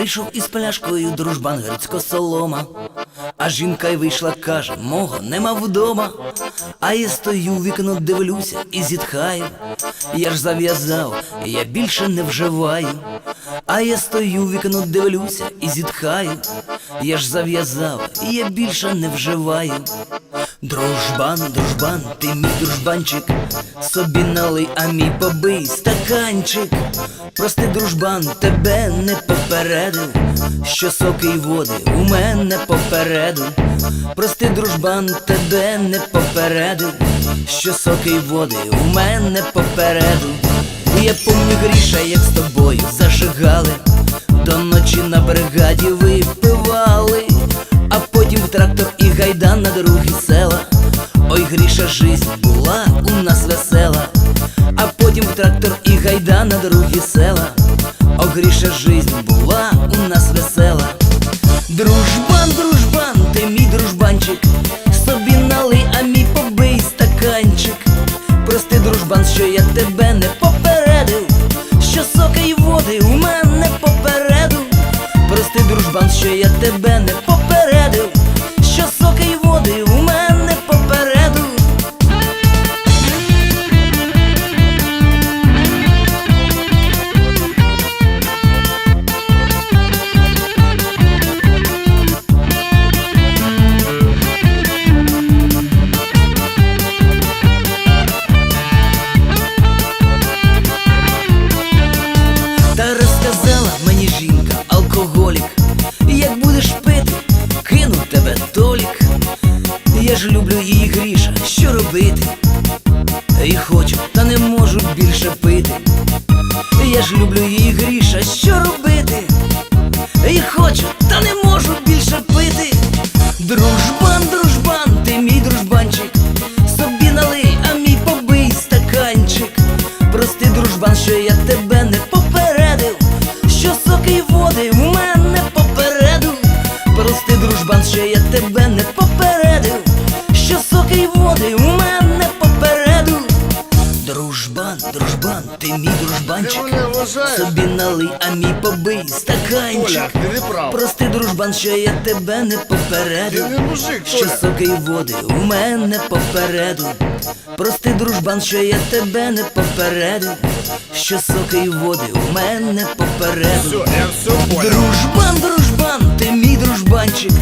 Прийшов із пляшкою дружбан Грицько солома, а жінка й вийшла, каже, мого нема вдома. А я стою, в вікно дивлюся і зітхаю. Я ж зав'язав, я більше не вживаю. А я стою, вікно дивлюся і зітхаю. Я ж зав'язав, я більше не вживаю. Дружбан, дружбан, ти мій дружбанчик, собі налий, а мій побий стаканчик. Прости, дружбан, тебе не попередив, що соки й води у мене попереду. Прости, дружбан, тебе не попередив, що соки й води у мене попереду. Я помню гріша, як з тобою зажигали, до ночі на бригаді випивали, а потім в трактор і гайда на другі села. Ой, гріша, жизнь була у нас весела, а потім трактор і гайда на другі села. О, гріша, жизнь була у нас весела. Дружбан, дружбан, ти мій дружбанчик, собі налий, а мій побий стаканчик. Прости, дружбан, що я тебе не попередив, що соки й води у мене попереду. Прости, дружбан, що я тебе не попередив, алкоголік, як будеш пити, кину тебе толік. Я ж люблю її гріша, що робити? І хочу, та не можу більше пити. Я ж люблю її гріша, що робити? І хочу, та не можу більше пити. Що води у мене попереду. Дружбан, дружбан, ти мій дружбанчик, собі налий, а мій побий стаканчик. Прости, дружбан, що я тебе не мужик, що соки й води у мене попереду. Прости, дружбан, що я тебе не попередив, що соки й води у мене попереду. Дружбан, дружбан, ти мій дружбанчик,